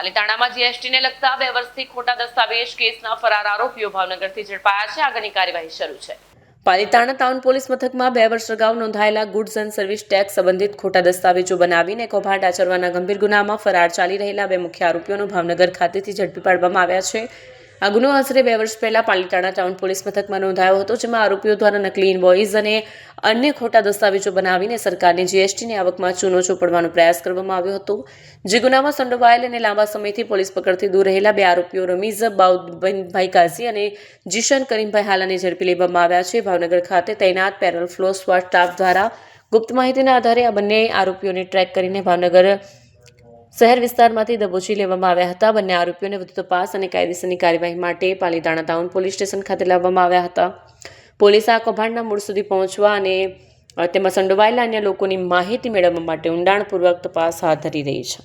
પાલીતાણામાં જીએસટીને લગતા બે વર્ષથી ખોટા દસ્તાવેજ કેસના ફરાર આરોપીઓ ભાવનગરથી ઝડપાયા છે. આગળની કાર્યવાહી શરૂ છે. પાલીતાણા ટાઉન પોલીસ મથકમાં બે વર્ષ અગાઉ નોંધાયેલા ગુડ્સ એન્ડ સર્વિસ ટેક્સ સંબંધિત ખોટા દસ્તાવેજો બનાવીને કૌભાંડ આચરવાના ગંભીર ગુનામાં ફરાર ચાલી રહેલા બે મુખ્ય આરોપીઓનો ભાવનગર ખાતેથી ઝડપી પાડવામાં આવ્યા છે. આ ગુનો આશરે બે વર્ષ પહેલા પાલીતાણા ટાઉન પોલીસ મથકમાં નોંધાયો હતો, જેમાં આરોપીઓ દ્વારા નકલી ઇનવોઇસ અને અન્ય ખોટા દસ્તાવેજો બનાવીને સરકારની જીએસટીની આવકમાં ચૂનો ચોપડવાનો પ્રયાસ કરવામાં આવ્યો હતો. જે ગુનામાં સંડોવાયેલ અને લાંબા સમયથી પોલીસ પકડથી દૂર રહેલા બે આરોપીઓ રમીઝ, બાઉદભાઈ કાઝી અને જીશન કરીમભાઈ હાલાને ઝડપી લેવામાં આવ્યા છે. ભાવનગર ખાતે તૈનાત પેરલ ફ્લો સ્વાટ સ્ટાફ દ્વારા ગુપ્ત માહિતીના આધારે આ બંને આરોપીઓને ટ્રેક કરીને ભાવનગર શહેર વિસ્તારમાંથી દબોચી લેવામાં આવ્યા હતા. બંને આરોપીઓને વધુ તપાસ અને કાયદેસરની કાર્યવાહી માટે પાલીતાણા ટાઉન પોલીસ સ્ટેશન ખાતે લાવવામાં આવ્યા હતા. પોલીસે આ કૌભાંડના મૂળ સુધી પહોંચવા અને તેમાં સંડોવાયેલા અન્ય લોકોની માહિતી મેળવવા માટે ઊંડાણપૂર્વક તપાસ હાથ ધરી રહી છે.